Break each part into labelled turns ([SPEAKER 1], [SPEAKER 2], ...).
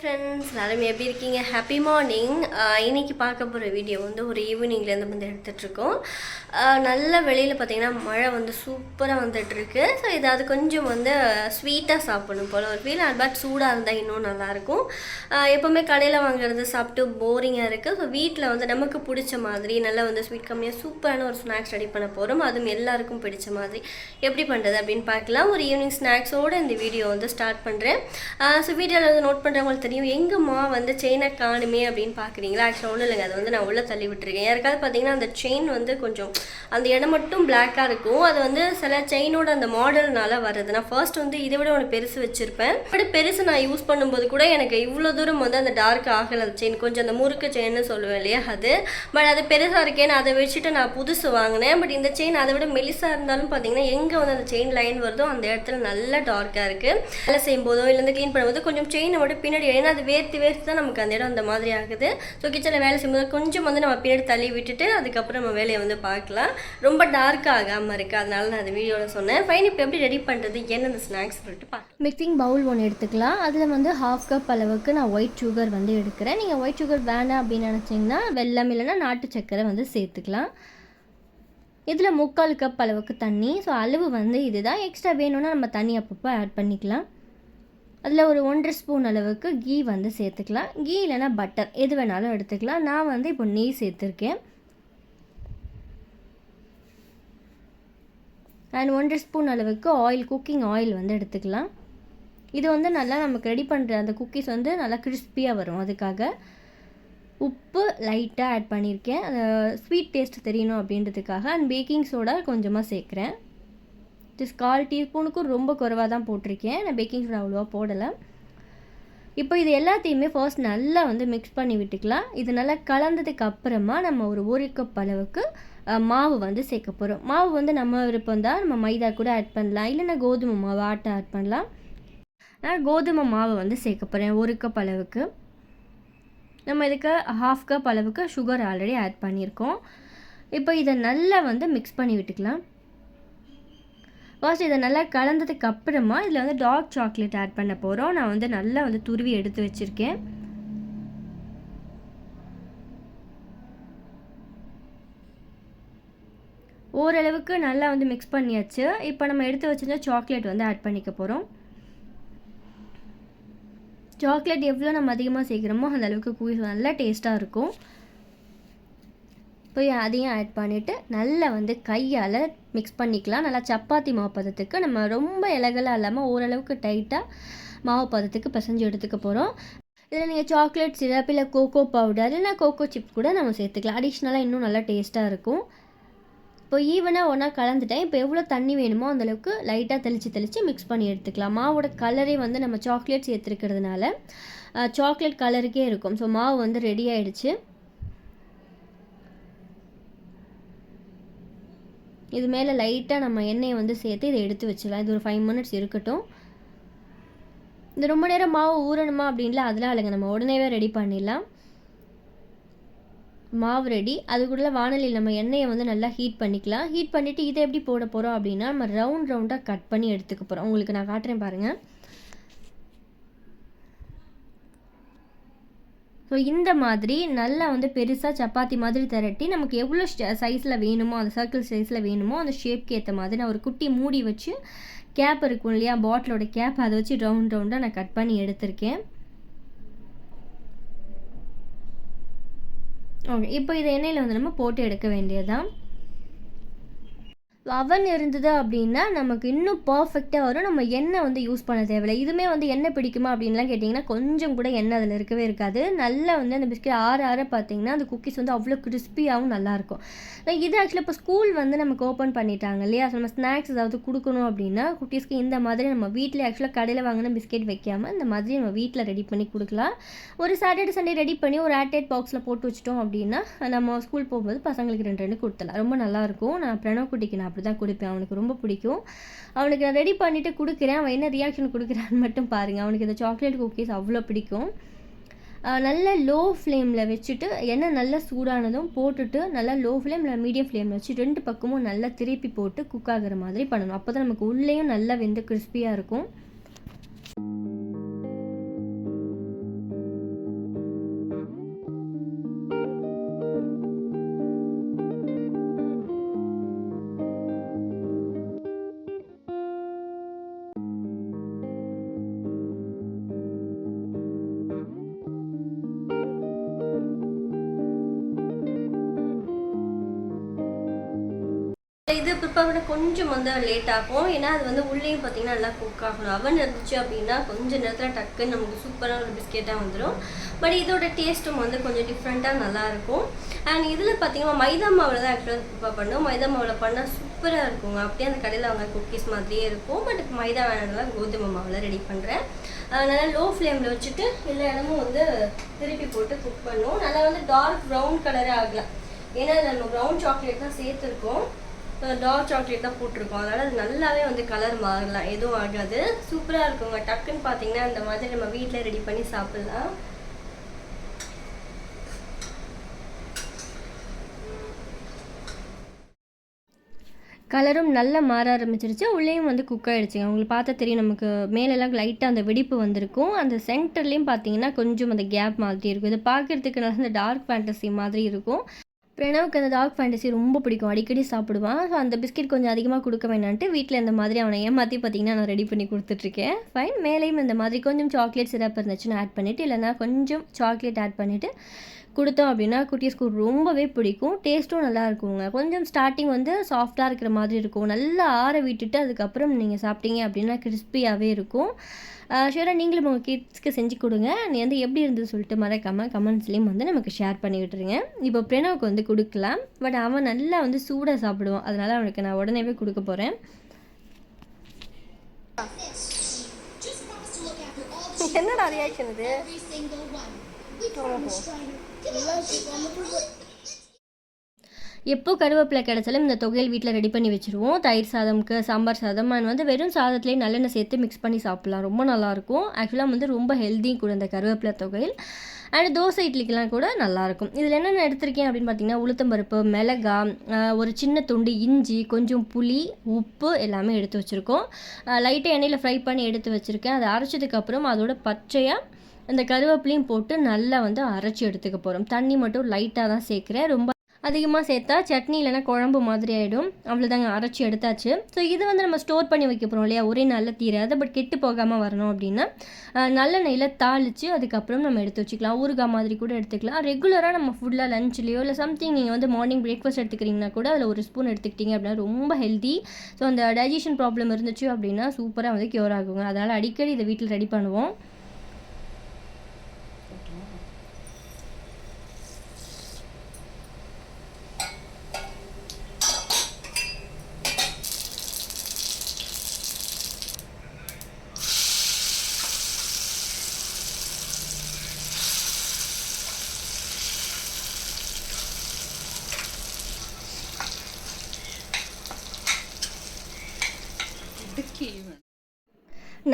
[SPEAKER 1] Friends எல்லாரும் எப்படி இருக்கீங்க? ஹாப்பி மார்னிங் இன்னைக்கு பார்க்க போகிற வீடியோ வந்து ஒரு ஈவினிங்லேருந்து வந்து எடுத்துகிட்ருக்கோம் நல்ல வெளியில் பார்த்தீங்கன்னா மழை வந்து சூப்பராக வந்துட்டுருக்கு. ஸோ இதாவது கொஞ்சம் வந்து ஸ்வீட்டாக சாப்பிடணும் போல் ஒரு ஃபீல் பட் சூடாக இருந்தால் இன்னும் நல்லாயிருக்கும். எப்போவுமே கடையில் வாங்குறது சாப்பிட்டு போரிங்காக இருக்குது ஸோ வீட்டில் வந்து நமக்கு பிடிச்ச மாதிரி நல்லா வந்து ஸ்வீட் கம்மியாக சூப்பரான ஒரு ஸ்நாக்ஸ் ரெடி பண்ண போகிறோம் அதுவும் எல்லாருக்கும் பிடிச்ச மாதிரி. எப்படி பண்ணுறது அப்படின்னு பார்க்கலாம். ஒரு ஈவினிங் ஸ்நாக்ஸோடு இந்த வீடியோ வந்து ஸ்டார்ட் பண்ணுறேன் ஸோ வீடியோவில் வந்து நோட் பண்ணுறவங்களுக்கு தெரியும். எங்கம்மா வந்து செயினை காணுமே அப்படின்னு பார்க்குறீங்களா? ஆக்சுவலாக ஒன்றும் இல்லைங்க. அது வந்து நான் உள்ளே தள்ளி விட்டுருக்கேன். யாருக்காவது பார்த்தீங்கன்னா அந்த செயின் வந்து கொஞ்சம் அந்த இடம் மட்டும் பிளாக்காக இருக்கும். அது வந்து சில செயினோட அந்த மாடல்னால வருது நான் ஃபர்ஸ்ட் வந்து இதை விட ஒன்று பெருசு வச்சுருப்பேன். பட் பெருசு நான் யூஸ் பண்ணும்போது கூட எனக்கு இவ்வளோ தூரம் வந்து அந்த டார்க் ஆகலை அந்த செயின் கொஞ்சம் அந்த முறுக்கு செயின்னு சொல்லுவேன் இல்லையா அது. பட் அது பெருசாக இருக்கேன்னு அதை வச்சுட்டு நான் புதுசு வாங்கினேன். பட் இந்த செயின் அதை விட மெலிசாக இருந்தாலும் பார்த்தீங்கன்னா எங்கே வந்து அந்த செயின் லைன் வருதோ அந்த இடத்துல நல்லா டார்க்காக இருக்குது வேலை செய்யும்போதோ இல்லை வந்து க்ளீன் பண்ணும்போது கொஞ்சம் செயினை மட்டும் பின்னாடி ஏன்னா அது வேர்த்து வேர்த்து தான் நமக்கு அந்த இடம் அந்த மாதிரி ஆகுது. ஸோ கிச்சனில் வேலை செய்யும்போது கொஞ்சம் வந்து நம்ம பின்னாடி தள்ளி விட்டுட்டு அதுக்கப்புறம் நம்ம வேலையை வந்து பார்க்கலாம். ரொம்ப டார்க்காக ஆகாமல் இருக்குது அதனால நான் அந்த வீடியோவில் சொன்னேன். ஃபைன் இப்போ எப்படி ரெடி பண்ணுறது என்னென்ன ஸ்நாக்ஸ் சொல்லிட்டு பார்க்கலாம்
[SPEAKER 2] மிக்சிங் பவுல் ஒன்று எடுத்துக்கலாம். அதில் வந்து ஹாஃப் கப் அளவுக்கு நான் ஒயிட் சுகர் வந்து எடுக்கிறேன். நீங்கள் ஒயிட் சுகர் வேணாம் அப்படின்னு நினச்சிங்கன்னா வெள்ளம் இல்லைன்னா நாட்டு சர்க்கரை வந்து சேர்த்துக்கலாம். இதில் முக்கால் கப் அளவுக்கு தண்ணி. ஸோ அளவு வந்து இதுதான். எக்ஸ்ட்ரா வேணும்னா நம்ம தண்ணி அப்பப்போ ஆட் பண்ணிக்கலாம். அதில் ஒரு ஒன்றரை ஸ்பூன் அளவுக்கு கீ வந்து சேர்த்துக்கலாம். கீ இல்லைன்னா பட்டர் எது வேணாலும் எடுத்துக்கலாம். நான் வந்து இப்போ நெய் சேர்த்துருக்கேன். அண்ட் ஒன்றரை ஸ்பூன் அளவுக்கு ஆயில் குக்கிங் ஆயில் வந்து எடுத்துக்கலாம். இது வந்து நல்லா நமக்கு ரெடி பண்ணுற அந்த குக்கீஸ் வந்து நல்லா கிறிஸ்பியாக வரும். அதுக்காக உப்பு லைட்டாக ஆட் பண்ணியிருக்கேன். ஸ்வீட் டேஸ்ட் தெரியணும் அப்படின்றதுக்காக அண்ட் பேக்கிங் சோடா கொஞ்சமாக சேர்க்குறேன். ஜஸ்ட் கால் டீஸ்பூனுக்கும் ரொம்ப குறைவாக தான் போட்டிருக்கேன். நான் பேக்கிங் சோடா அவ்வளோவா போடலை. இப்போ இது எல்லாத்தையுமே ஃபர்ஸ்ட் நல்லா வந்து மிக்ஸ் பண்ணி விட்டுக்கலாம். இது நல்லா கலந்ததுக்கு அப்புறமா நம்ம ஒரு ஒரு கப் அளவுக்கு மாவு வந்து சேர்க்க போகிறோம் மாவு வந்து நம்ம விருப்பம் தான் நம்ம மைதா கூட ஆட் பண்ணலாம். இல்லைன்னா கோதுமை மாவு ஆட்டை ஆட் பண்ணலாம். நான் கோதுமை மாவு வந்து சேர்க்க போகிறேன் ஒரு கப் அளவுக்கு. நம்ம இதுக்கு ஹாஃப் கப் அளவுக்கு சுகர் ஆல்ரெடி ஆட் பண்ணியிருக்கோம். இப்போ இதை நல்லா வந்து மிக்ஸ் பண்ணி விட்டுக்கலாம். ஃபர்ஸ்ட் இதை நல்லா கலந்ததுக்கு அப்புறமா இதில் வந்து டார்க் சாக்லேட் ஆட் பண்ண போகிறோம் நான் வந்து நல்லா வந்து துருவி எடுத்து வச்சுருக்கேன். ஓரளவுக்கு நல்லா வந்து மிக்ஸ் பண்ணியாச்சு. இப்போ நம்ம எடுத்து வச்சுருந்த சாக்லேட் வந்து ஆட் பண்ணிக்க போகிறோம் சாக்லேட் எவ்வளோ நம்ம அதிகமாக சேர்க்குறோமோ அந்த அளவுக்கு குயிஸ் நல்லா டேஸ்ட்டாக இருக்கும். போய் அதையும் ஆட் பண்ணிவிட்டு நல்லா வந்து கையால் மிக்ஸ் பண்ணிக்கலாம். நல்லா சப்பாத்தி மாவு பதத்துக்கு நம்ம ரொம்ப இலகலாக இல்லாமல் ஓரளவுக்கு டைட்டாக மாவு பதத்துக்கு பிசைஞ்சு எடுத்துக்க போகிறோம் இதில் நீங்கள் சாக்லேட் சிரப் இல்லை கோகோ பவுடர் இல்லைனா கோகோ சிப்ஸ் கூட நம்ம சேர்த்துக்கலாம். அடிஷ்னலாக இன்னும் நல்லா டேஸ்ட்டாக இருக்கும். இப்போ ஈவனாக ஒன்றா கலந்துட்டேன் இப்போ எவ்வளோ தண்ணி வேணுமோ அந்தளவுக்கு லைட்டாக தெளித்து தெளித்து மிக்ஸ் பண்ணி எடுத்துக்கலாம். மாவோட கலரே வந்து நம்ம சாக்லேட் சேர்த்துருக்கிறதுனால சாக்லேட் கலருக்கே இருக்கும். ஸோ மாவு வந்து ரெடி ஆயிடுச்சு. இது மேலே லைட்டாக நம்ம எண்ணெயை வந்து சேர்த்து இதை எடுத்து வச்சிடலாம். இது ஒரு ஃபைவ் மினிட்ஸ் இருக்கட்டும். இந்த ரொம்ப நேரம் மாவு ஊறணுமா அப்படின்லாம் அதெல்லாம் இல்லைங்க. நம்ம உடனேவே ரெடி பண்ணிடலாம். மாவு ரெடி அதுக்குள்ளே வானலியில் நம்ம எண்ணெயை வந்து நல்லா ஹீட் பண்ணிக்கலாம். ஹீட் பண்ணிவிட்டு இதை எப்படி போட போகிறோம் அப்படின்னா நம்ம ரவுண்ட் ரவுண்டாக கட் பண்ணி எடுத்துக்க போகிறோம் உங்களுக்கு நான் காட்டுறேன் பாருங்கள் ஸோ இந்த மாதிரி நல்லா வந்து பெருசாக சப்பாத்தி மாதிரி திரட்டி நமக்கு எவ்வளோ சைஸில் வேணுமோ அந்த சர்க்கிள் சைஸில் வேணுமோ அந்த ஷேப்க்கு ஏற்ற மாதிரி நான் ஒரு குட்டி மூடி வச்சு கேப் இருக்கும் இல்லையா பாட்டிலோட கேப் அதை வச்சு ரவுண்ட் ரவுண்டாக நான் கட் பண்ணி எடுத்திருக்கேன். ஓகே இப்போ இதை எண்ணெயில் வந்து நம்ம போட்டு எடுக்க வேண்டியதுதான். அவன் இருந்தது அப்படின்னா நமக்கு இன்னும் பர்ஃபெக்டாக வரும். நம்ம எண்ணெய் வந்து யூஸ் பண்ண தேவையில்லை. இதுவுமே வந்து எண்ணெய் பிடிக்குமா அப்படின்லாம் கேட்டிங்கன்னா கொஞ்சம் கூட எண்ணெய் அதில் இருக்கவே இருக்காது. நல்லா வந்து அந்த பிஸ்கெட் ஆற ஆற பார்த்தீங்கன்னா அந்த குக்கீஸ் வந்து அவ்வளோ கிறிஸ்பியாகவும் நல்லாயிருக்கும். இது ஆக்சுவலாக இப்போ ஸ்கூல் வந்து நமக்கு ஓப்பன் பண்ணிட்டாங்க இல்லையா? நம்ம ஸ்நாக்ஸ் ஏதாவது கொடுக்கணும் அப்படின்னா குட்டீஸ்க்கு இந்த மாதிரி நம்ம வீட்டில் ஆக்சுவலாக கடையில் வாங்கின பிஸ்கெட் வைக்காமல் இந்த மாதிரி நம்ம வீட்டில் ரெடி பண்ணி கொடுக்கலாம். ஒரு சாட்டர்டே சண்டே ரெடி பண்ணி ஒரு ஆட்டேட் பாக்ஸில் போட்டு வச்சிட்டோம் அப்படின்னா நம்ம ஸ்கூல் போகும்போது பசங்களுக்கு ரெண்டு ரெண்டு கொடுத்தலாம் ரொம்ப நல்லாயிருக்கும். நான் பிரணவ் குட்டிக்கு நான் அப்படி தான் கொடுப்பேன். அவனுக்கு ரொம்ப பிடிக்கும். அவனுக்கு நான் ரெடி பண்ணிவிட்டு கொடுக்குறேன். அவன் என்ன ரியாக்ஷன் கொடுக்குறான்னு மட்டும் பாருங்கள் அவனுக்கு இந்த சாக்லேட் குக்கீஸ் அவ்வளோ பிடிக்கும். நல்ல லோ ஃப்ளேமில் வச்சுட்டு எண்ணெய் நல்லா சூடானதும் போட்டுட்டு நல்லா லோ ஃப்ளேம் இல்லை மீடியம் ஃப்ளேமில் வச்சு ரெண்டு பக்கமும் நல்லா திருப்பி போட்டு குக் ஆகிற மாதிரி பண்ணணும். அப்போ தான் நமக்கு உள்ளேயும் நல்லா வெந்து கிறிஸ்பியாக இருக்கும்.
[SPEAKER 1] ப்ரிப்பேர் பண்ண கொஞ்சம் வந்து லேட் ஆகும். ஏன்னா அது வந்து உள்ளேயும் பார்த்தீங்கன்னா நல்லா குக் ஆகணும். அவன் இருந்துச்சு அப்படின்னா கொஞ்சம் நேரத்தில் டக்குன்னு நமக்கு சூப்பரான ஒரு பிஸ்கெட்டாக வந்துடும் பட் இதோட டேஸ்ட்டும் வந்து கொஞ்சம் டிஃப்ரெண்ட்டாக நல்லாயிருக்கும் அண்ட் இதில் பார்த்தீங்கன்னா மைதா மாவில் தான் ஆக்சுவலாக ப்ரிப்பேர் பண்ணோம். மைதா மாவில் பண்ணால் சூப்பராக இருக்குங்க. அப்படியே அந்த கடையில் அவங்க குக்கீஸ் மாதிரியே இருக்கும். பட் மைதா வேணாம் கோதுமை மாவில் ரெடி பண்ணுறேன் நல்லா லோ ஃப்ளேமில் வச்சுட்டு எல்லா இடமும் வந்து திருப்பி போட்டு குக் பண்ணும். நல்லா வந்து டார்க் ப்ரௌன் கலரே ஆகலாம் ஏன்னா நம்ம ப்ரௌன் சாக்லேட் தான் சேர்த்துருக்கோம். டார்க் சாக்லேட் தான் போட்டிருக்கோம். அதனால் அது நல்லாவே வந்து கலர் மாறலாம். எதுவும் ஆகாது. சூப்பராக இருக்குங்க. டக்குன்னு பார்த்தீங்கன்னா இந்த மாதிரி நம்ம வீட்டில் ரெடி பண்ணி சாப்பிட்லாம்.
[SPEAKER 2] கலரும் நல்லா மாற ஆரம்பிச்சிருச்சு. உள்ளேயும் வந்து குக் ஆகிடுச்சுங்க உங்களுக்கு பார்த்தா தெரியும். நமக்கு மேலெல்லாம் லைட்டாக அந்த வெடிப்பு வந்திருக்கும். அந்த சென்டர்லேயும் பார்த்தீங்கன்னா கொஞ்சம் அந்த கேப் மாதிரி இருக்கும். இதை பார்க்குறதுக்கு நல்லா அந்த டார்க் ஃபேண்டசி மாதிரி இருக்கும். பிரணவுக்கு அந்த டாக் ஃபேண்டசி ரொம்ப பிடிக்கும். அடிக்கடி சாப்பிடுவான் ஸோ அந்த பிஸ்கெட் கொஞ்சம் அதிகமாக கொடுக்க வேணான்ட்டு வீட்டில் இந்த மாதிரி அவனை ஏமாற்றி பார்த்தீங்கன்னா நான் ரெடி பண்ணி கொடுத்துட்ருக்கேன். ஃபைன் மேலேயும் இந்த மாதிரி கொஞ்சம் சாக்லேட் சிரப் இருந்துச்சுன்னு ஆட் பண்ணிவிட்டு இல்லைன்னா கொஞ்சம் சாக்லேட் ஆட் பண்ணிவிட்டு கொடுத்தோம் அப்படின்னா குட்டீஸ்க்கு ரொம்பவே பிடிக்கும். டேஸ்ட்டும் நல்லா இருக்குங்க. கொஞ்சம் ஸ்டார்டிங் வந்து சாஃப்டாக இருக்கிற மாதிரி இருக்கும். நல்லா ஆற விட்டுட்டு அதுக்கப்புறம் நீங்கள் சாப்பிட்டீங்க அப்படின்னா கிறிஸ்பியாகவே இருக்கும். ஷூராக நீங்களும் உங்கள் கிட்ஸ்க்கு செஞ்சு கொடுங்க. நீ வந்து எப்படி இருந்தது சொல்லிட்டு மறக்காமல் கமெண்ட்ஸ்லேயும் வந்து நமக்கு ஷேர் பண்ணி விட்டுருங்க. இப்போ பிரணவுக்கு வந்து கொடுக்கலாம். பட் அவன் நல்லா வந்து சூடாக சாப்பிடுவான். அதனால் அவனுக்கு நான் உடனேவே கொடுக்க போகிறேன்
[SPEAKER 1] என்னடா ரியாக்ஷன் இது?
[SPEAKER 2] எப்போ கருவேப்பிலை கிடைச்சாலும் இந்த தொகையில் வீட்டில் ரெடி பண்ணி வச்சுருவோம். தயிர் சாதம்க்கு சாம்பார் சாதம் அண்ட் வந்து வெறும் சாதத்துலேயே நல்லெண்ணெய் சேர்த்து மிக்ஸ் பண்ணி சாப்பிட்லாம். ரொம்ப நல்லாயிருக்கும். ஆக்சுவலாக வந்து ரொம்ப ஹெல்த்தியும் கூட இந்த கருவேப்பிலை தொகையில். அண்ட் தோசை இட்லிக்கெலாம் கூட நல்லாயிருக்கும். இதில் என்னென்ன எடுத்திருக்கேன் அப்படின்னு பார்த்தீங்கன்னா உளுத்தம்பருப்பு மிளகா ஒரு சின்ன துண்டு இஞ்சி கொஞ்சம் புளி உப்பு எல்லாமே எடுத்து வச்சுருக்கோம். லைட்டாக எண்ணெயில் ஃப்ரை பண்ணி எடுத்து வச்சுருக்கேன். அதை அரைச்சதுக்கப்புறம் அதோட பச்சையாக இந்த கருவேப்பிலையும் போட்டு நல்லா வந்து அரைச்சி எடுத்துக்க போகிறோம் தண்ணி மட்டும் லைட்டாக தான் சேர்க்குறேன். ரொம்ப அதிகமாக சேர்த்தா சட்னி இல்லைன்னா குழம்பு மாதிரி ஆகிடும் அவ்வளோதாங்க அரைச்சி எடுத்தாச்சு. ஸோ இது வந்து நம்ம ஸ்டோர் பண்ணி வைக்க போகிறோம் இல்லையா? ஒரே நல்ல தீராது. பட் கெட்டு போகாமல் வரணும் அப்படின்னா நல்லெண்ணெயில் தாளித்து அதுக்கப்புறம் நம்ம எடுத்து வச்சுக்கலாம். ஊறுகாய் மாதிரி கூட எடுத்துக்கலாம். ரெகுலராக நம்ம ஃபுல்லாக லஞ்ச்லேயோ இல்லை சம்திங் நீங்கள் வந்து மார்னிங் பிரேக்ஃபாஸ்ட் எடுத்துக்கிறீங்கன்னா கூட அதில் ஒரு ஸ்பூன் எடுத்துக்கிட்டீங்க அப்படின்னா ரொம்ப ஹெல்த்தி ஸோ அந்த டைஜஷன் ப்ராப்ளம் இருந்துச்சு அப்படின்னா சூப்பராக வந்து க்யூர் ஆகுங்க. அதனால் அடிக்கடி இதை வீட்டில் ரெடி பண்ணுவோம்.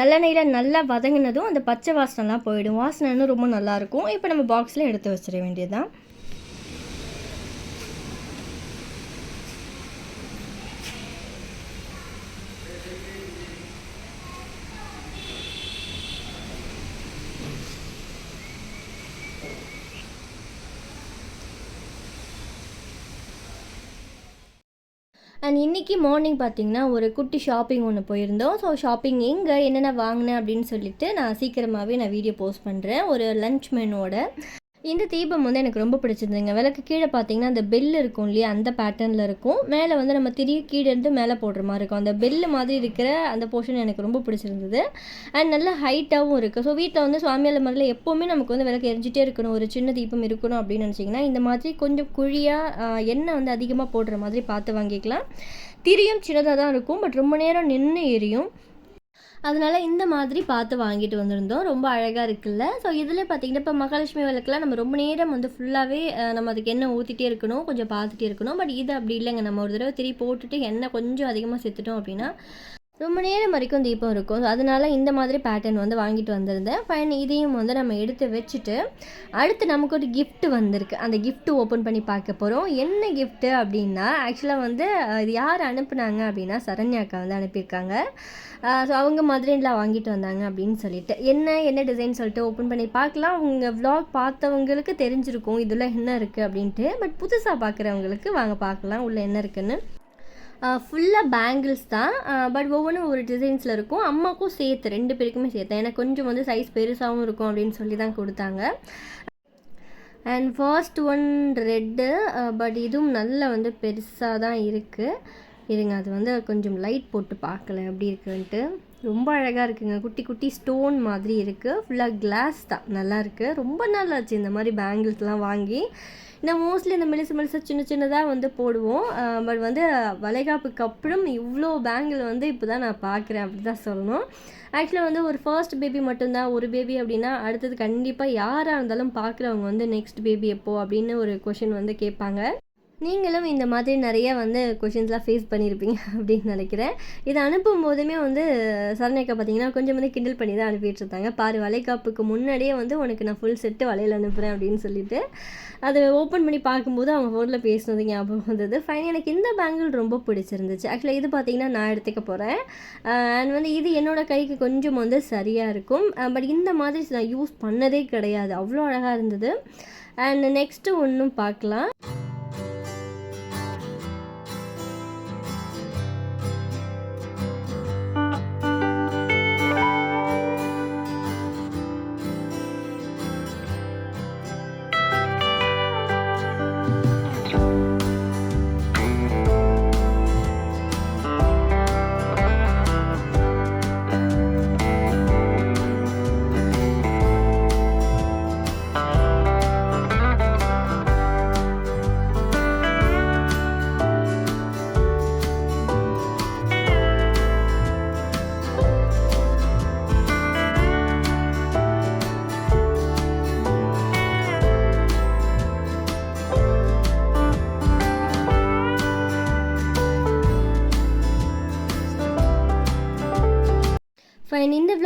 [SPEAKER 2] நல்லெண்ணெயில் நல்லா வதங்கினதும் அந்த பச்சை வாசனைலாம் போயிடும். வாசனை இன்னும் ரொம்ப நல்லாயிருக்கும். இப்போ நம்ம பாக்ஸில் எடுத்து வச்சிட வேண்டியதுதான். அண்ட் இன்றைக்கி மார்னிங் பார்த்தீங்கன்னா ஒரு குட்டி ஷாப்பிங் ஒன்று போயிருந்தோம். ஸோ ஷாப்பிங் எங்கே என்னென்ன வாங்கினேன் அப்படின்னு சொல்லிட்டு நான் சீக்கிரமாகவே நான் வீடியோ போஸ்ட் பண்ணுறேன் ஒரு லஞ்ச் மெனுவோட இந்த தீபம் வந்து எனக்கு ரொம்ப பிடிச்சிருந்துங்க விளக்கு கீழே பார்த்தீங்கன்னா அந்த பெல் இருக்கும் இல்லையா? அந்த பேட்டர்னில் இருக்கும். மேலே வந்து நம்ம திரிய கீழே இருந்து மேலே போடுற மாதிரி இருக்கும். அந்த பெல் மாதிரி இருக்கிற அந்த போர்ஷன் எனக்கு ரொம்ப பிடிச்சிருந்தது. அண்ட் நல்ல ஹைட்டாகவும் இருக்குது ஸோ வீட்டில் வந்து சுவாமியால் மாதிரில எப்போவுமே நமக்கு வந்து விளக்கு எரிஞ்சிட்டே இருக்கணும். ஒரு சின்ன தீபம் இருக்கணும் அப்படின்னு நினச்சிங்கன்னா இந்த மாதிரி கொஞ்சம் குழியாக எண்ணெய் வந்து அதிகமாக போடுற மாதிரி பார்த்து வாங்கிக்கலாம். திரியும் சின்னதாக தான் இருக்கும். பட் ரொம்ப நேரம் நின்று எரியும். அதனால இந்த மாதிரி பார்த்து வாங்கிட்டு வந்திருந்தோம். ரொம்ப அழகாக இருக்குல்ல? ஸோ இதில் பார்த்தீங்கன்னா இப்போ மகாலட்சுமி விளக்குலாம் நம்ம ரொம்ப நேரம் வந்து ஃபுல்லாகவே நம்ம அதுக்கு எண்ணெய் ஊற்றிட்டே இருக்கணும் கொஞ்சம் பார்த்துட்டே இருக்கணும். பட் இது அப்படி இல்லைங்க. நம்ம ஒரு தடவை திரி போட்டுட்டு எண்ணெய் கொஞ்சம் அதிகமாக சேர்த்துட்டோம் அப்படின்னா ரொம்ப நேரம் வரைக்கும் தீபம் இருக்கும். ஸோ அதனால் இந்த மாதிரி பேட்டர்ன் வந்து வாங்கிட்டு வந்திருந்தேன். ஃபைன் இதையும் வந்து நம்ம எடுத்து வச்சுட்டு அடுத்து நமக்கு ஒரு கிஃப்ட் வந்திருக்கு. அந்த கிஃப்ட்டு ஓப்பன் பண்ணி பார்க்க போகிறோம் என்ன கிஃப்ட்டு அப்படின்னா ஆக்சுவலாக வந்து இது யார் அனுப்புனாங்க அப்படின்னா சரண்யாக்கா வந்து அனுப்பியிருக்காங்க. ஸோ அவங்க மதுரையில் வாங்கிட்டு வந்தாங்க அப்படின்னு சொல்லிட்டு. என்ன என்ன டிசைன் சொல்லிட்டு ஓப்பன் பண்ணி பார்க்கலாம். அவங்க வ்ளாக் பார்த்தவங்களுக்கு தெரிஞ்சிருக்கும். இதில் என்ன இருக்குது அப்படின்ட்டு. பட் புதுசாக பார்க்குறவங்களுக்கு வாங்க பார்க்கலாம். உள்ள என்ன இருக்குன்னு. ஃபுல்லாக பேங்கிள்ஸ் தான். பட் ஒவ்வொன்றும் ஒரு டிசைன்ஸில் இருக்கும். அம்மாக்கும் சேர்த்து ரெண்டு பேருக்குமே சேர்த்தேன் எனக்கு கொஞ்சம் வந்து சைஸ் பெருசாகவும் இருக்கும் அப்படின்னு சொல்லி தான் கொடுத்தாங்க and first one red but இதுவும் நல்ல வந்து பெருசாக தான் இருக்குது இருங்க அது வந்து கொஞ்சம் லைட் போட்டு பார்க்கல எப்படி இருக்குன்ட்டு. ரொம்ப அழகாக இருக்குங்க. குட்டி குட்டி ஸ்டோன் மாதிரி இருக்குது ஃபுல்லாக கிளாஸ் தான். நல்லாயிருக்கு ரொம்ப நல்லா ஆச்சு இந்த மாதிரி பேங்கிள்ஸ்லாம் வாங்கி. நான் மோஸ்ட்லி இந்த மெலிசு மெலிசு சின்ன சின்னதாக வந்து போடுவோம். பட் வந்து வளைகாப்புக்கு அப்புறம் இவ்வளோ பேங்கிள் வந்து இப்போ தான் நான் பார்க்குறேன் அப்படி தான் சொல்லணும். ஆக்சுவலாக வந்து ஒரு ஃபர்ஸ்ட் பேபி மட்டும்தான் ஒரு பேபி அப்படின்னா அடுத்தது கண்டிப்பாக யாராக இருந்தாலும் பார்க்குறவங்க வந்து நெக்ஸ்ட் பேபி எப்போ அப்படின்னு ஒரு கொஷின் வந்து கேட்பாங்க. நீங்களும் இந்த மாதிரி நிறைய வந்து கொஷின்ஸ்லாம் ஃபேஸ் பண்ணியிருப்பீங்க அப்படின்னு நினைக்கிறேன். இதை அனுப்பும் போதுமே வந்து சரண்யக்கா பார்த்தீங்கன்னா கொஞ்சம் வந்து கிண்டல் பண்ணி தான் அனுப்பிட்டு இருந்தாங்க பாரு வளைகாப்புக்கு முன்னாடியே வந்து உனக்கு நான் ஃபுல் செட்டு வளையல் அனுப்புகிறேன் அப்படின்னு சொல்லிட்டு அதை ஓப்பன் பண்ணி பார்க்கும்போது அவங்க ஃபோனில் பேசினது ஞாபகம் வந்தது. ஃபைன் எனக்கு இந்த பேங்கிள் ரொம்ப பிடிச்சிருந்துச்சு. ஆக்சுவலாக இது பார்த்தீங்கன்னா நான் எடுத்துக்க போகிறேன் அண்ட் வந்து இது என்னோடய கைக்கு கொஞ்சம் வந்து சரியாக இருக்கும். பட் இந்த மாதிரி நான் யூஸ் பண்ணதே கிடையாது. அவ்வளோ அழகாக இருந்தது. அண்ட் நெக்ஸ்ட்டு ஒன்றும் பார்க்கலாம்.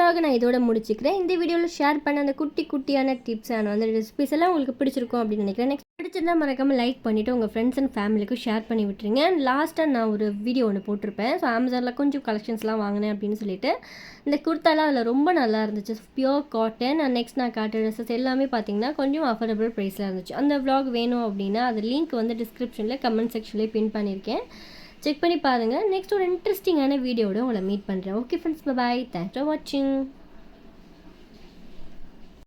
[SPEAKER 2] ஃபைன் நான் இதோட முடிச்சுக்கிறேன். இந்த வீடியோவில் ஷேர் பண்ண அந்த குட்டி குட்டியான டிப்ஸ் அண்ட் வந்து ரெசிபிஸ் எல்லாம் உங்களுக்கு பிடிச்சிருக்கும் அப்படின்னு நினைக்கிறேன். நெக்ஸ்ட் பிடிச்சிருந்தா மறக்காமல் லைக் பண்ணிவிட்டு உங்கள் ஃப்ரெண்ட்ஸ் அண்ட் ஃபேமிலிக்கும் ஷேர் பண்ணி விட்டுருங்க. அண்ட் லாஸ்ட்டாக நான் ஒரு வீடியோ ஒன்று போட்டிருப்பேன். ஸோ அமேசானில் கொஞ்சம் கலெக்ஷன்ஸ்லாம் வாங்கினேன் அப்படின்னு சொல்லிட்டு இந்த குர்த்தாலாம் அதில் ரொம்ப நல்லா இருந்துச்சு. பியோர் காட்டன் அண்ட் நெக்ஸ்ட் நான் காட்டுற ட்ரெஸ்ஸஸ் எல்லாமே பார்த்தீங்கன்னா கொஞ்சம் அஃபோர்டபுள் ப்ரைஸில் இருந்துச்சு. அந்த வ்ளாக் வேணும் அப்படின்னா அது லிங்க் வந்து டிஸ்கிரிப்ஷனில் கமெண்ட் செக்ஷன்லேயே பின் பண்ணியிருக்கேன் செக் பண்ணி பாருங்கள் நெக்ஸ்ட் ஒரு இன்ட்ரெஸ்டிங்கான வீடியோட உங்களை மீட் பண்ணுறேன் okay friends bye thanks for வாட்சிங்